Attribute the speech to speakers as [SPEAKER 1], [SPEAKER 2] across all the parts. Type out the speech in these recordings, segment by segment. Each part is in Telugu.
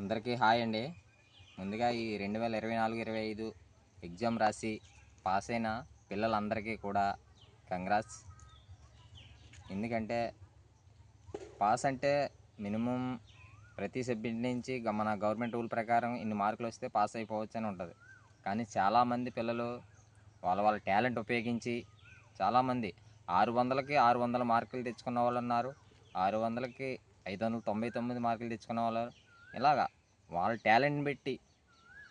[SPEAKER 1] అందరికీ హాయ్ అండి. ముందుగా ఈ రెండు వేల ఇరవై నాలుగు ఇరవై ఐదు ఎగ్జామ్ రాసి పాస్ అయిన పిల్లలందరికీ కూడా కంగ్రాట్స్. ఎందుకంటే పాస్ అంటే మినిమం ప్రతి సబ్జెక్ట్ నుంచి మన గవర్నమెంట్ రూల్ ప్రకారం ఇన్ని మార్కులు వస్తే పాస్ అయిపోవచ్చు అని ఉంటుంది. కానీ చాలామంది పిల్లలు వాళ్ళ వాళ్ళ టాలెంట్ ఉపయోగించి చాలామంది ఆరు వందలకి ఆరు వందల మార్కులు తెచ్చుకున్న వాళ్ళు ఉన్నారు. ఆరు వందలకి ఐదు వందల తొంభై తొమ్మిది మార్కులు తెచ్చుకున్న వాళ్ళు ఇలాగా వాళ్ళ టాలెంట్ పెట్టి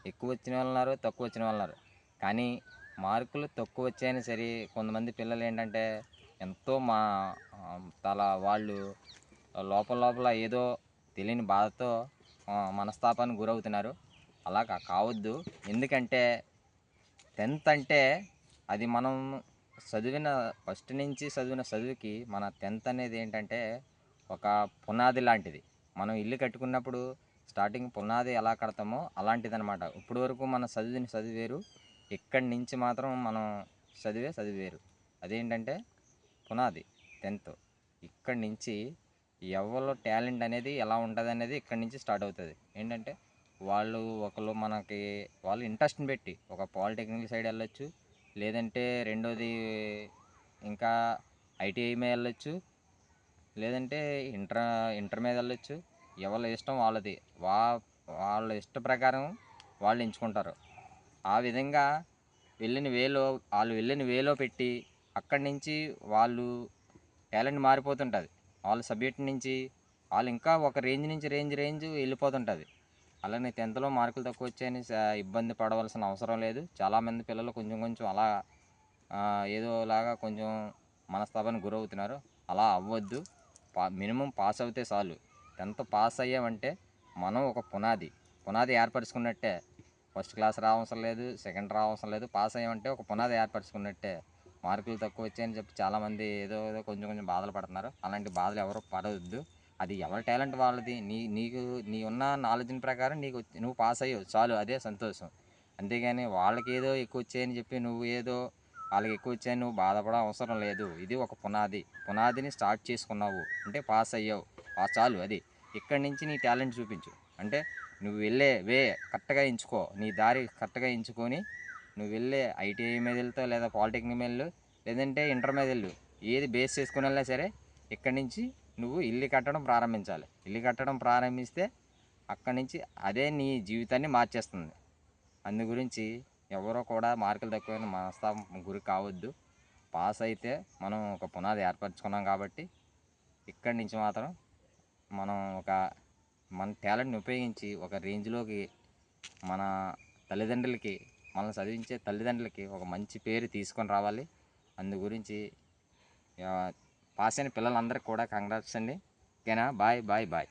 [SPEAKER 1] ఎక్కువ వచ్చిన వాళ్ళు ఉన్నారు తక్కువ వచ్చిన వాళ్ళు ఉన్నారు. కానీ మార్కులు తక్కువ వచ్చాయని సరే కొంతమంది పిల్లలు ఏంటంటే ఎంతో మా తల వాళ్ళు లోపల లోపల ఏదో తెలియని బాధతో మనస్తాపానికి గురవుతున్నారు. అలా కావద్దు. ఎందుకంటే టెన్త్ అంటే అది మనం చదివిన ఫస్ట్ నుంచి చదివిన చదువుకి మన టెన్త్ అనేది ఏంటంటే ఒక పునాది లాంటిది. మనం ఇల్లు కట్టుకున్నప్పుడు స్టార్టింగ్ పునాది ఎలా కడతామో అలాంటిదనమాట ఇప్పుడు వరకు మనం చదివిన చదివేరు. ఇక్కడి నుంచి మాత్రం మనం చదివే చదివేరు. అదేంటంటే పునాది టెన్త్. ఇక్కడి నుంచి ఎవరిలో టాలెంట్ అనేది ఎలా ఉంటుంది అనేది ఇక్కడి నుంచి స్టార్ట్ అవుతుంది. ఏంటంటే వాళ్ళు ఒకళ్ళు మనకి వాళ్ళు ఇంట్రెస్ట్ని పెట్టి ఒక పాలిటెక్నిక్ సైడ్ వెళ్ళొచ్చు లేదంటే రెండోది ఇంకా ఐటీఐ మీద వెళ్ళొచ్చు లేదంటే ఇంటర్ ఇంటర్ మీద వెళ్ళొచ్చు ఎవరి ఇష్టం వాళ్ళది. వా వాళ్ళ ఇష్ట ప్రకారం వాళ్ళు ఎంచుకుంటారు. ఆ విధంగా వెళ్ళిన వేలో వాళ్ళు వెళ్ళిన వేలో పెట్టి అక్కడి నుంచి వాళ్ళు టాలెంట్ మారిపోతుంటుంది. వాళ్ళ సబ్జెక్ట్ నుంచి వాళ్ళు ఇంకా ఒక రేంజ్ నుంచి రేంజ్ రేంజ్ వెళ్ళిపోతుంటుంది. అలానే టెన్త్లో మార్కులు తక్కువ వచ్చాయని ఇబ్బంది పడవలసిన అవసరం లేదు. చాలామంది పిల్లలు కొంచెం కొంచెం అలా ఏదోలాగా కొంచెం మనస్తాపానికి గురవుతున్నారు. అలా అవ్వద్దు. పా మినిమం పాస్ అవుతే చాలు. టెన్త్ పాస్ అయ్యామంటే మనం ఒక పునాది పునాది ఏర్పరచుకున్నట్టే. ఫస్ట్ క్లాస్ రావసరం లేదు సెకండ్ రావసరం లేదు పాస్ అయ్యామంటే ఒక పునాది ఏర్పరచుకున్నట్టే. మార్కులు తక్కువ వచ్చాయని చెప్పి చాలామంది ఏదో ఏదో కొంచెం కొంచెం బాధలు పడుతున్నారు. అలాంటి బాధలు ఎవరు పడవద్దు అది ఎవరి టాలెంట్ వాళ్ళది? నీ నీకు నీ ఉన్న నాలెడ్జ్ ప్రకారం నీకు నువ్వు పాస్ అయ్యావు. చాలు అదే సంతోషం. అంతేగాని వాళ్ళకి ఏదో ఎక్కువ వచ్చాయని చెప్పి నువ్వు ఏదో వాళ్ళకి ఎక్కువ వచ్చాయని నువ్వు బాధపడ అవసరం లేదు. ఇది ఒక పునాది. పునాదిని స్టార్ట్ చేసుకున్నావు. అంటే పాస్ అయ్యావు. ఆ చాలు అది. ఇక్కడి నుంచి నీ టాలెంట్ చూపించు. అంటే నువ్వు వెళ్ళే వే కరెక్ట్గా ఎంచుకో. నీ దారి కరెక్ట్గా ఎంచుకొని నువ్వు వెళ్ళే ఐటీఐ మీద వెళ్తావు లేదా పాలిటెక్నిక్ మీద వెళ్ళు లేదంటే ఇంటర్ మీద వెళ్ళు ఏది బేస్ చేసుకుని వెళ్ళినా సరే ఇక్కడి నుంచి నువ్వు ఇల్లు కట్టడం ప్రారంభించాలి. ఇల్లు కట్టడం ప్రారంభిస్తే అక్కడి నుంచి అదే నీ జీవితాన్ని మార్చేస్తుంది. అందు గురించి ఎవరో కూడా మార్కులు తక్కువైన మనస్తాపం గురి కావద్దు. పాస్ అయితే మనం ఒక పునాది ఏర్పరచుకున్నాం కాబట్టి ఇక్కడి నుంచి మాత్రం మనం ఒక మన టాలెంట్ని ఉపయోగించి ఒక రేంజ్లోకి మన తల్లిదండ్రులకి మనల్ని చదివించే తల్లిదండ్రులకి ఒక మంచి పేరు తీసుకొని రావాలి. అందు గురించి పాస్ అయిన పిల్లలందరికీ కూడా కంగ్రాట్స్ అండి. ఓకేనా? Bye bye bye.